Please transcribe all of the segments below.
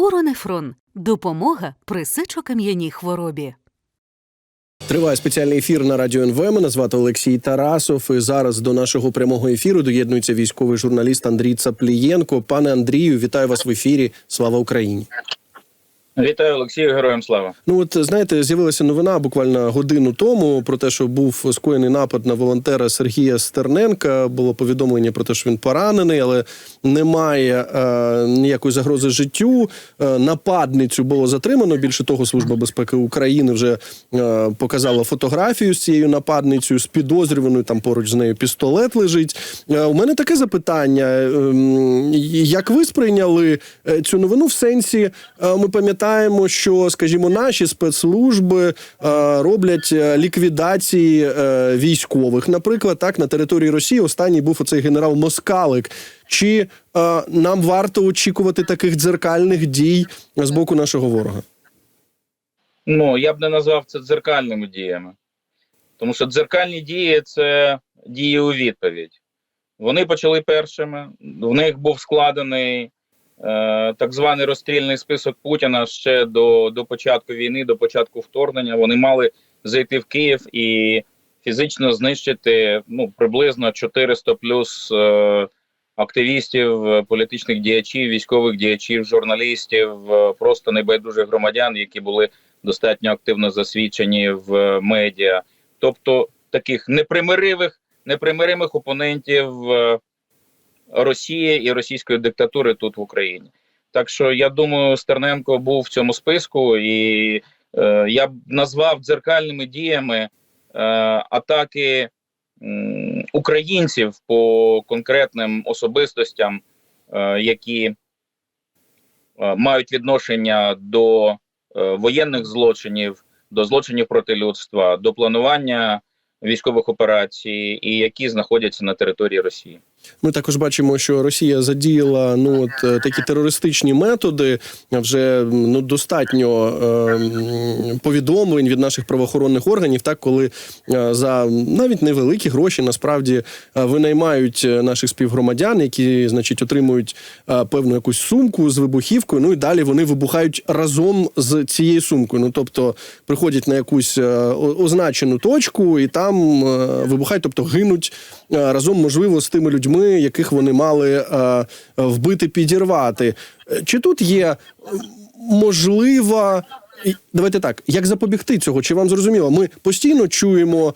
Уронефрон допомога при сечокам'яній хворобі. Триває спеціальний ефір на радіо НВ. Мене звати Олексій Тарасов. І зараз до нашого прямого ефіру доєднується військовий журналіст Андрій Цаплієнко. Пане Андрію, вітаю вас в ефірі. Слава Україні! Вітаю Олексію, героям слава. Ну от знаєте, з'явилася новина буквально годину тому про те, що був скоєний напад на волонтера Сергія Стерненка. Було повідомлення про те, що він поранений, але немає е, ніякої загрози життю. Е, нападницю було затримано. Більше того, служба безпеки України вже е, показала фотографію з цією нападницею з підозрюваною. Там поруч з нею пістолет лежить. Е, у мене таке запитання: ем, як ви сприйняли е, цю новину? В сенсі е, ми пам'ятаємо, що, скажімо, наші спецслужби е, роблять е, ліквідації е, військових. Наприклад, так на території Росії останній був оцей генерал Москалик. Чи нам варто очікувати таких дзеркальних дій з боку нашого ворога? Ну я б не назвав це дзеркальними діями, тому що дзеркальні дії це дії у відповідь. Вони почали першими. В них був складений так званий розстрільний список Путіна ще до, до початку війни, до початку вторгнення. Вони мали зайти в Київ і фізично знищити ну приблизно 400 плюс е, активістів, е, політичних діячів, військових діячів, журналістів, е, просто небайдужих громадян, які були достатньо активно засвідчені в е, медіа, тобто таких непримиривих, непримиримих опонентів е, Росії і російської диктатури тут в Україні. Так що я думаю, Стерненко був в цьому списку, і е, я б назвав дзеркальними діями е, атаки м, українців по конкретним особистостям, е, які е, мають відношення до е, воєнних злочинів, до злочинів проти людства, до планування військових операцій, і які знаходяться на території Росії. Ми також бачимо, що Росія задіяла ну от е, такі терористичні методи. Вже ну достатньо е, повідомлень від наших правоохоронних органів, так коли е, за навіть невеликі гроші насправді е, винаймають е, наших співгромадян, які, значить, отримують е, певну якусь сумку з вибухівкою. Ну і далі вони вибухають разом з цією сумкою. Ну тобто приходять на якусь е, означену точку і там е, вибухають, тобто гинуть разом, можливо, з тими людьми, яких вони мали е, вбити, підірвати. Е, Чи тут є е, можлива. Давайте так, як запобігти цього? Чи вам зрозуміло? Ми постійно чуємо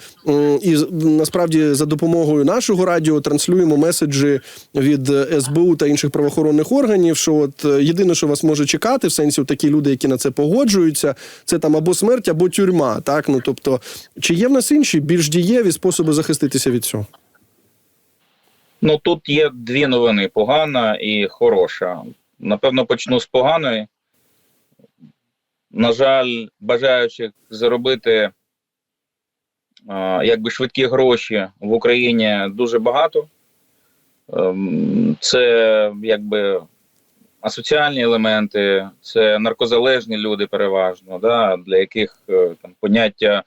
і насправді за допомогою нашого радіо транслюємо меседжі від е, СБУ та інших правоохоронних органів. Що от е, єдине, що вас може чекати, в сенсі такі люди, які на це погоджуються, це там або смерть, або тюрма. Так ну тобто, чи є в нас інші більш дієві способи захиститися від цього? Ну тут є дві новини: погана і хороша. Напевно, почну з поганої. На жаль, бажаючих заробити якби швидкі гроші в Україні дуже багато. Ем, Це якби асоціальні елементи, це наркозалежні люди переважно, да, для яких е, там поняття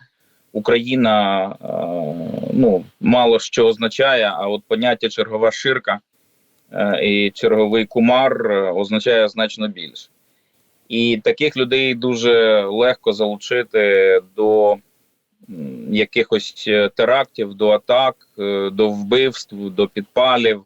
Україна е, ну мало що означає, а от поняття чергова ширка е, і черговий кумар е, означає значно більше. І таких людей дуже легко залучити до якихось е, терактів, до атак, до вбивств, до підпалів.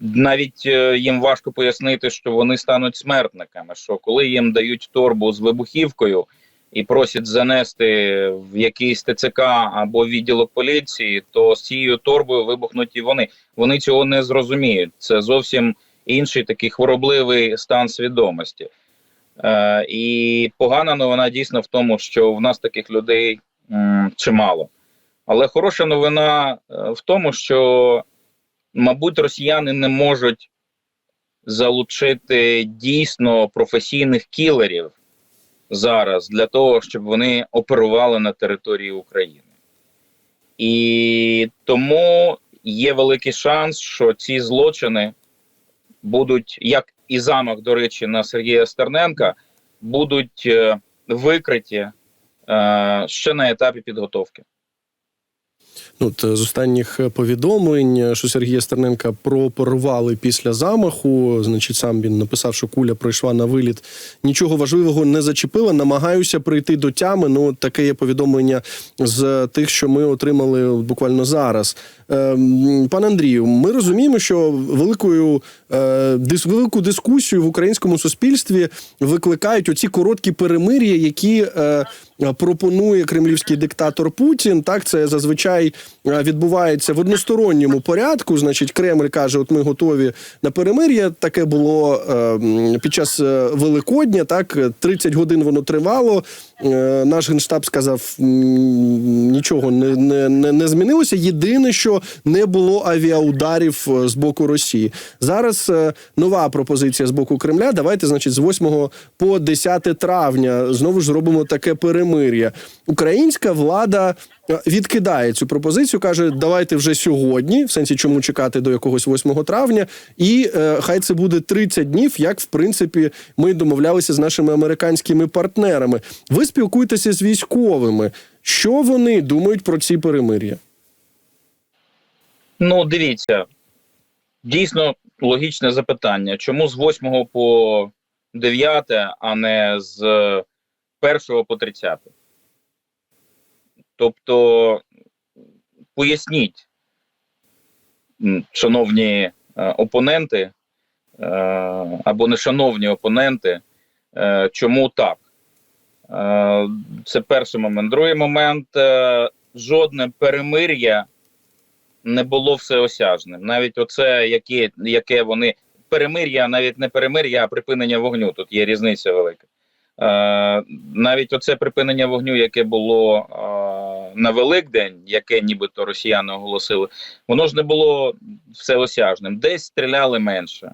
Навіть їм важко пояснити, що вони стануть смертниками. Що коли їм дають торбу з вибухівкою і просять занести в якийсь ТЦК або відділок поліції, то з цією торбою вибухнуть і вони. Вони цього не зрозуміють. Це зовсім інший такий хворобливий стан свідомості. Е, і погана новина дійсно в тому, що в нас таких людей м, чимало. Але хороша новина е, в тому, що, мабуть, росіяни не можуть залучити дійсно професійних кілерів зараз для того, щоб вони оперували на території України. І тому є великий шанс, що ці злочини будуть, як і замах, до речі, на Сергія Стерненка, будуть е, викриті е, ще на етапі підготовки. Ну, от, е, з останніх е, повідомлень, е, що Сергія Стерненка пропорвали після замаху. Значить, сам він написав, що куля пройшла на виліт. Нічого важливого не зачепила. Намагаюся прийти до тями. Ну, таке є повідомлення з тих, що ми отримали буквально зараз. Ем, Пане Андрію, ми розуміємо, що великою е, велику дискусію в українському суспільстві викликають оці короткі перемир'я, які е, пропонує кремлівський диктатор Путін. Так, це зазвичай е, відбувається в односторонньому порядку. Значить, Кремль каже: от ми готові на перемир'я. Таке було е, під час Великодня. Так, 30 годин воно тривало. Е, Наш генштаб сказав, нічого не, не, не, змінилося. Єдине, що не було авіаударів е, з боку Росії. Зараз е, нова пропозиція з боку Кремля. Давайте, значить, з 8 по 10 травня знову ж зробимо таке перемир'я. Українська влада відкидає цю пропозицію, каже: давайте вже сьогодні, в сенсі чому чекати до якогось 8 травня, і е, хай це буде 30 днів, як в принципі ми домовлялися з нашими американськими партнерами. Ви спілкуєтеся з військовими. Що вони думають про ці перемир'я? Ну, дивіться, дійсно логічне запитання. Чому з 8 по 9, а не з 1 по 30? Тобто, поясніть, шановні е, опоненти е, або нешановні опоненти, е, чому так? Це перший момент. Другий момент жодне перемир'я не було всеосяжним. Навіть оце, яке, яке вони перемир'я, навіть не перемир'я, а припинення вогню. Тут є різниця велика. Навіть оце припинення вогню, яке було на Великдень, яке нібито росіяни оголосили, воно ж не було всеосяжним. Десь стріляли менше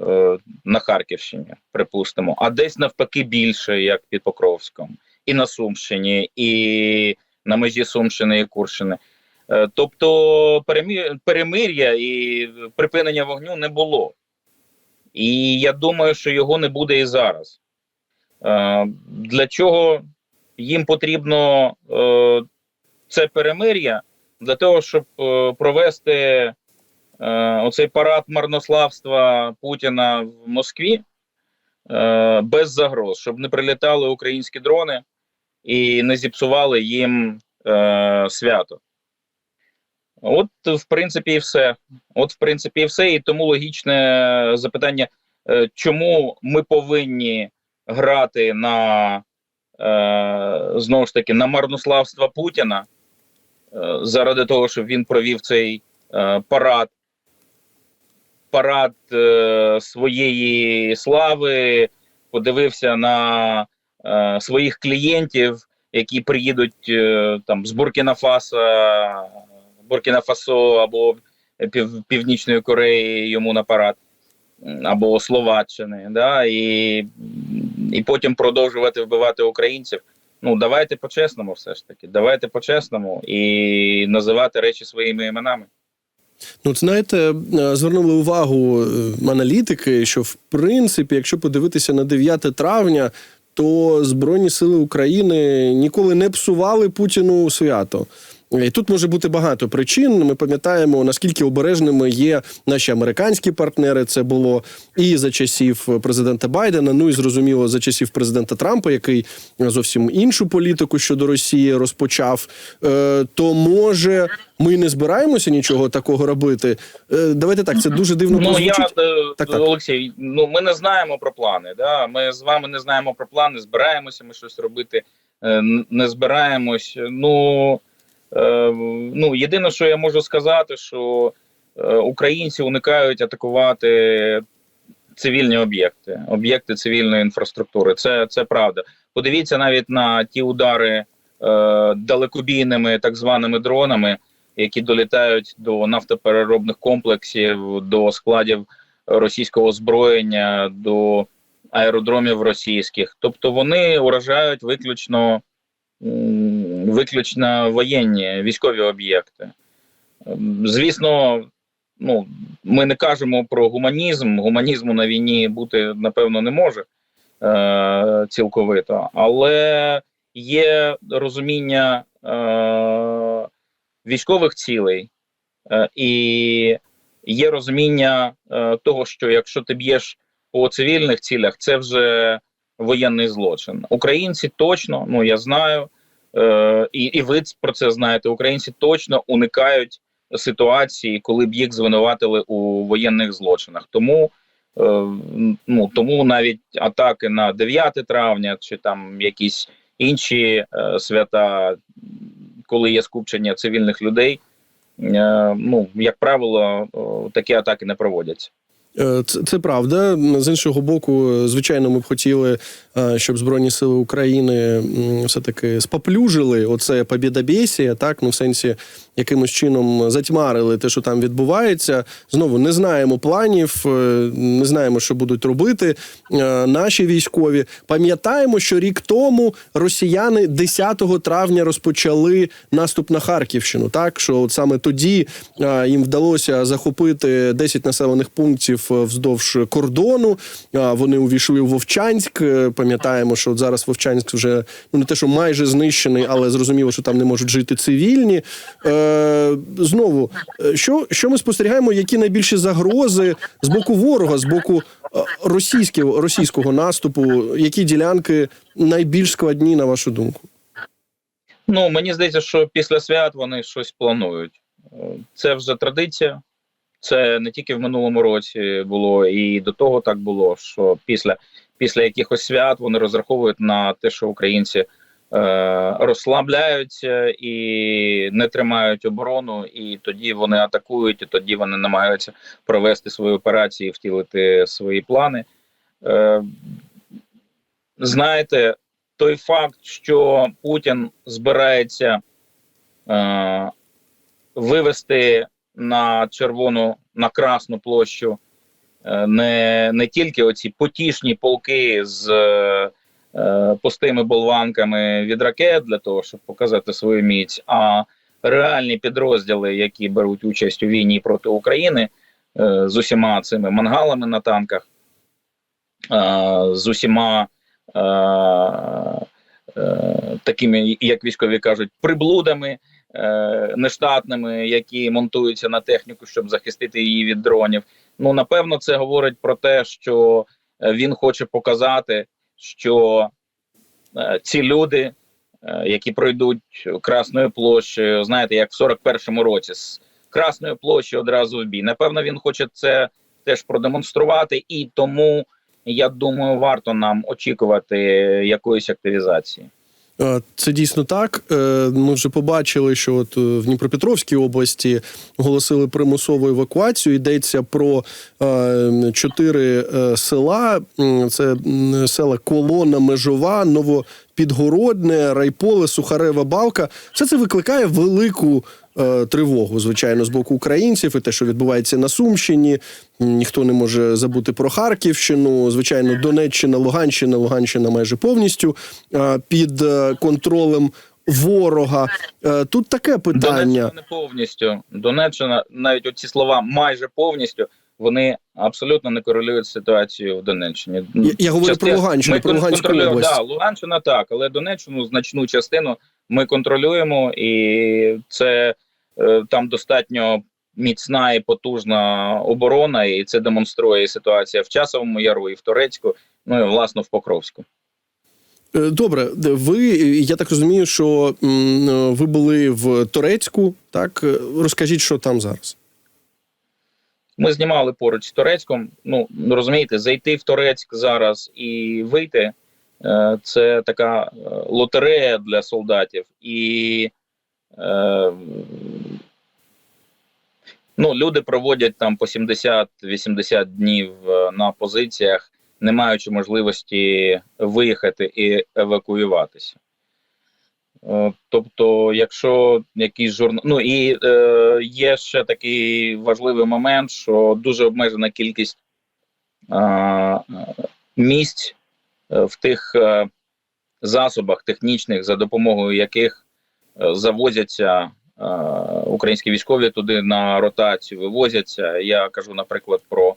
е, на Харківщині, припустимо, а десь навпаки більше, як під Покровськом, і на Сумщині, і на межі Сумщини і Курщини. Е, Тобто перемир'я і припинення вогню не було. І я думаю, що його не буде і зараз. Е, Для чого їм потрібно е, це перемир'я? Для того, щоб е, провести е, оцей парад марнославства Путіна в Москві е, без загроз, щоб не прилітали українські дрони і не зіпсували їм свято. От, в принципі, і все. От, в принципі, і все. І тому логічне запитання, чому ми повинні грати на е, знову ж таки на марнославство Путіна заради того, щоб він провів цей е, парад, парад е, своєї слави, подивився на е, своїх клієнтів, які приїдуть там з Буркіна Фасо, Буркіна Фасо або Пів, Північної Кореї йому на парад, або Словаччини, да, і, і потім продовжувати вбивати українців. Ну, давайте по-чесному, все ж таки. Давайте по-чесному і називати речі своїми іменами. Ну, це знаєте, е, звернули увагу е, аналітики, що в принципі, якщо подивитися на 9 травня, то Збройні сили України ніколи не псували Путіну свято. І тут може бути багато причин. Ми пам'ятаємо, наскільки обережними є наші американські партнери. Це було і за часів президента Байдена, ну і зрозуміло за часів президента Трампа, який зовсім іншу політику щодо Росії розпочав. Е, То може ми не збираємося нічого такого робити. Е, Давайте так, це дуже дивно Ну я е, Так, так. Олексій, ну ми не знаємо про плани. Да? Ми з вами не знаємо про плани, збираємося ми щось робити, не збираємось. Ну, ну єдине, що я можу сказати, що е, українці уникають атакувати цивільні об'єкти, об'єкти цивільної інфраструктури. Це, це правда. Подивіться навіть на ті удари е, далекобійними так званими дронами, які долітають до нафтопереробних комплексів, до складів російського озброєння, до аеродромів російських. Тобто вони уражають виключно, виключно воєнні військові об'єкти. Звісно, ну, ми не кажемо про гуманізм. Гуманізму на війні бути, напевно, не може е, цілковито, але є розуміння е, військових цілей, е, і є розуміння е, того, що якщо ти б'єш по цивільних цілях, це вже воєнний злочин. Українці точно, ну я знаю, е, і, і ви про це знаєте. Українці точно уникають ситуації, коли б їх звинуватили у воєнних злочинах. Тому е, ну тому навіть атаки на 9 травня чи там якісь інші е, свята, коли є скупчення цивільних людей, е, ну як правило, такі атаки не проводяться. Е, Це, це правда. З іншого боку, е, звичайно, ми б хотіли, е, щоб Збройні Сили України все-таки споплюжили оце побєдобєсія, так, ну в сенсі якимось чином затьмарили те, що там відбувається. Знову не знаємо планів, е, не знаємо, що будуть робити е, наші військові. Пам'ятаємо, що рік тому росіяни 10 травня розпочали наступ на Харківщину. Так що от саме тоді е, їм вдалося захопити 10 населених пунктів вздовж кордону. Вони увійшли в Вовчанськ. Пам'ятаємо, що от зараз Вовчанськ вже ну не те, що майже знищений, але зрозуміло, що там не можуть жити цивільні. Е, Знову, е, що, що ми спостерігаємо, які найбільші загрози з боку ворога, з боку е, російського, російського наступу, які ділянки найбільш складні, на вашу думку? Ну мені здається, що після свят вони щось планують. Це вже традиція. Це не тільки в минулому році було, і до того так було. Що після після якихось свят вони розраховують на те, що українці розслабляються і не тримають оборону, і тоді вони атакують, і тоді вони намагаються провести свої операції, втілити свої плани. Е, знаєте, той факт, що Путін збирається е, вивести на червону на красну площу е, не, не тільки оці потішні полки з е, е, пустими болванками від ракет для того, щоб показати свою міць, а реальні підрозділи, які беруть участь у війні проти України е, з усіма цими мангалами на танках, е, з усіма е, е, такими, як військові кажуть, приблудами е, нештатними, які монтуються на техніку, щоб захистити її від дронів. Ну напевно, це говорить про те, що е, він хоче показати, що е, ці люди, е, які пройдуть Красною площею, знаєте, як в 41-му році з Красної площі одразу в бій. Напевно, він хоче це теж продемонструвати, і тому я думаю, варто нам очікувати якоїсь активізації. Е, Це дійсно так. Е, Ми вже побачили, що от е, в Дніпропетровській області оголосили примусову евакуацію. Йдеться про чотири села. Це села Колона, Межова, Новопідгородне, Райполе, Сухарева Балка. Все це викликає велику. Е, Тривогу, звичайно, з боку українців, і те, що відбувається на Сумщині. Ніхто не може забути про Харківщину. Звичайно, Донеччина, Луганщина, Луганщина майже повністю е, під е, контролем ворога. Тут таке питання. Донеччина не повністю. Донеччина, навіть оці слова майже повністю, вони абсолютно не корелюють з ситуацією в Донеччині. Я, я говорю про Луганщину, Ми про Луганську область. Да, Луганщина так, але Донеччину значну частину ми контролюємо, і це е, там достатньо міцна і потужна оборона, і це демонструє і ситуація в Часовому Яру, і в Торецьку, ну і власно в Покровську. Е, Добре, ви я так розумію, що е, ви були в Торецьку. Так Е, розкажіть, що там зараз. Ми знімали поруч з Торецьком. Ну розумієте, зайти в Торецьк зараз і вийти е, це така е, лотерея для солдатів. І е, ну, люди проводять там по 70-80 днів е, на позиціях, не маючи можливості виїхати і евакуюватися. Е, Тобто, якщо якийсь журнал. Ну і е, є ще такий важливий момент, що дуже обмежена кількість е, е, місць е, в тих е, засобах технічних, за допомогою яких е, завозяться е, українські військові туди на ротацію, вивозяться. Я кажу, наприклад, про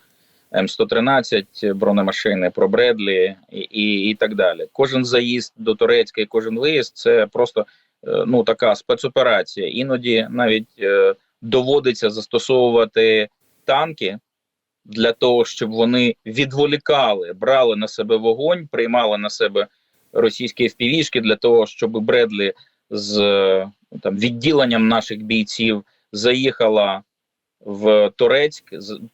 М113 бронемашини, про Бредлі і, і, і так далі. Кожен заїзд до Турецька і кожен виїзд це просто е, ну така спецоперація. Іноді навіть е, доводиться застосовувати танки для того, щоб вони відволікали, брали на себе вогонь, приймали на себе російські впівішки для того, щоб Бредлі з е, там відділенням наших бійців заїхала в Турецьк,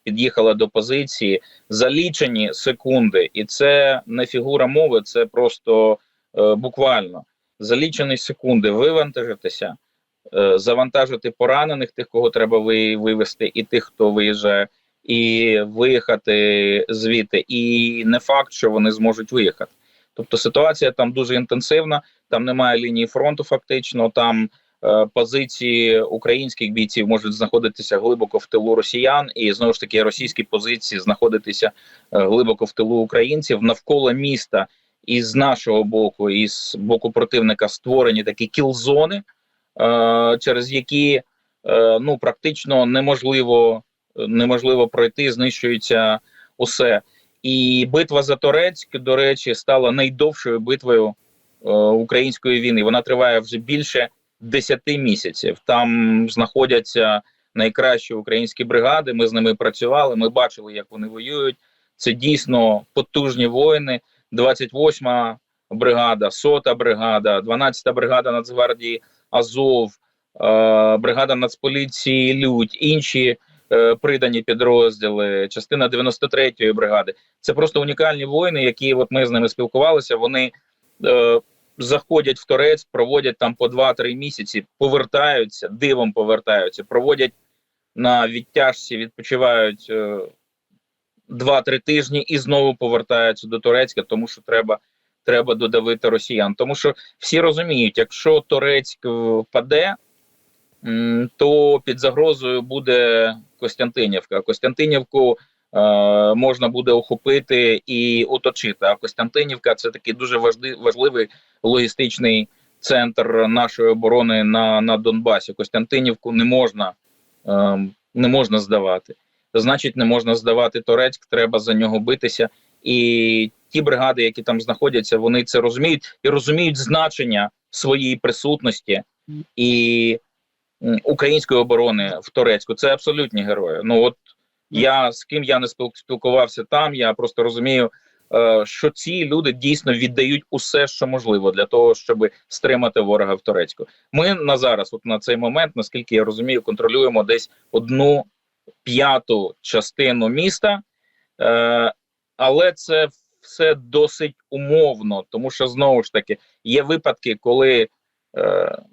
під'їхала до позиції. За лічені секунди, і це не фігура мови, це просто е, буквально. За лічені секунди вивантажитися, е, завантажити поранених, тих, кого треба ви- вивезти, і тих, хто виїжджає, і виїхати звідти. І не факт, що вони зможуть виїхати. Тобто ситуація там дуже інтенсивна, там немає лінії фронту, фактично там. е, Позиції українських бійців можуть знаходитися глибоко в тилу росіян, і знову ж таки російські позиції знаходитися е, глибоко в тилу українців навколо міста. І з нашого боку, і з боку противника створені такі кілзони, е, через які е, ну практично неможливо неможливо пройти, знищується усе. І битва за Торецьк, до речі, стала найдовшою битвою е, української війни. Вона триває вже більше 10 місяців. Там знаходяться найкращі українські бригади. Ми з ними працювали. Ми бачили, як вони воюють. Це дійсно потужні воїни. 28-ма бригада, 100-та бригада, 12-та бригада Нацгвардії Азов, е, бригада Нацполіції Людь, інші придані підрозділи, частина 93-ї бригади. Це просто унікальні воїни, які от ми з ними спілкувалися. Вони е, заходять в Торецьк, проводять там по 2-3 місяці, повертаються, дивом повертаються, проводять на відтяжці, відпочивають е, 2-3 тижні і знову повертаються до Турецька, тому що треба. Треба додавити росіян, тому що всі розуміють, якщо Турецьк е, впаде, то під загрозою буде Костянтинівка. Костянтинівку е, можна буде охопити і оточити. А Костянтинівка це такий дуже важливий логістичний центр нашої оборони на, на Донбасі. Костянтинівку не можна, е, не можна здавати. Значить, не можна здавати Турецьк, треба за нього битися. І ті бригади, які там знаходяться, вони це розуміють і розуміють значення своєї присутності і української оборони в Турецьку. Це абсолютні герої. Ну от я з ким я не спіл- спілкувався там, я просто розумію, е, що ці люди дійсно віддають усе, що можливо, для того, щоб стримати ворога в Турецьку. Ми на зараз, от на цей момент, наскільки я розумію, контролюємо десь одну п'яту частину міста. Е, але це все досить умовно, тому що знову ж таки є випадки, коли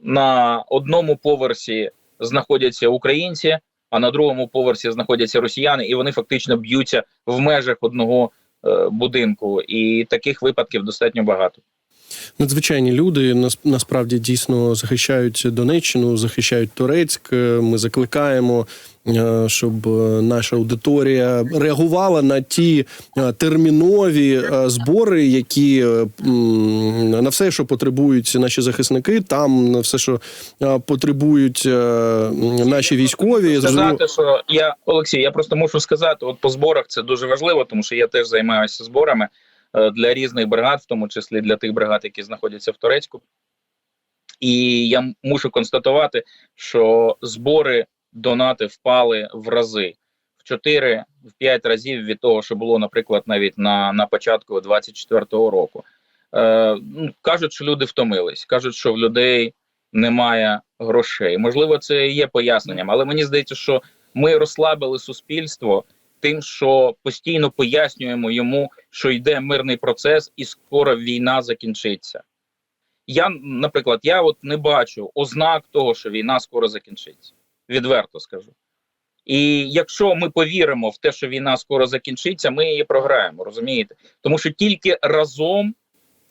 на одному поверсі знаходяться українці, а на другому поверсі знаходяться росіяни, і вони фактично б'ються в межах одного е, будинку. І таких випадків достатньо багато. Надзвичайні люди нас- насправді дійсно захищають Донеччину, захищають Турецьк. Ми закликаємо, е, щоб е, наша аудиторія реагувала на ті е, термінові збори, які на все, що потребують наші захисники, там на все, що потребують наші військові. Зрозуміло- сказати, що я Олексій, я просто мушу сказати, от по зборах це дуже важливо, тому що я теж займаюся зборами для різних бригад, в тому числі для тих бригад, які знаходяться в Турецьку. І я мушу констатувати, що збори донати впали в рази в 4-5 разів від того, що було, наприклад, навіть на, на початку 24-го року. Е, ну, кажуть, що люди втомились, кажуть, що в людей немає грошей. Можливо, це є поясненням, але мені здається, що ми розслабили суспільство тим, що постійно пояснюємо йому, що йде мирний процес, і скоро війна закінчиться. Я, наприклад, я от не бачу ознак того, що війна скоро закінчиться. Відверто скажу. І якщо ми повіримо в те, що війна скоро закінчиться, ми її програємо, розумієте? Тому що тільки разом,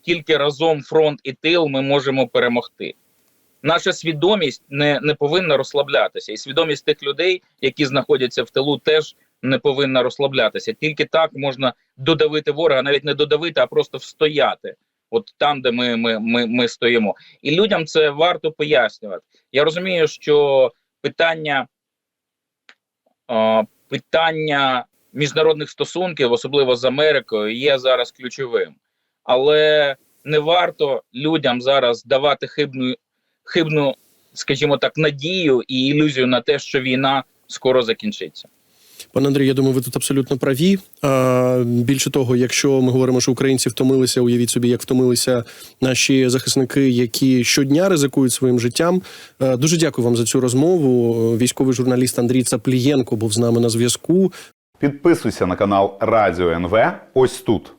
тільки разом фронт і тил ми можемо перемогти. Наша свідомість не, не повинна розслаблятися, і свідомість тих людей, які знаходяться в тилу, теж не повинна розслаблятися. Тільки так можна додавити ворога, навіть не додавити, а просто встояти. От там, де ми, ми, ми, ми стоїмо, і людям це варто пояснювати. Я розумію, що питання, е, питання міжнародних стосунків, особливо з Америкою, є зараз ключовим, але не варто людям зараз давати хибну хибну, скажімо так, надію і ілюзію на те, що війна скоро закінчиться. Пане Андрій, я думаю, ви тут абсолютно праві. Більше того, якщо ми говоримо, що українці втомилися, уявіть собі, як втомилися наші захисники, які щодня ризикують своїм життям. Дуже дякую вам за цю розмову. Військовий журналіст Андрій Цаплієнко був з нами на зв'язку. Підписуйся на канал Радіо НВ ось тут.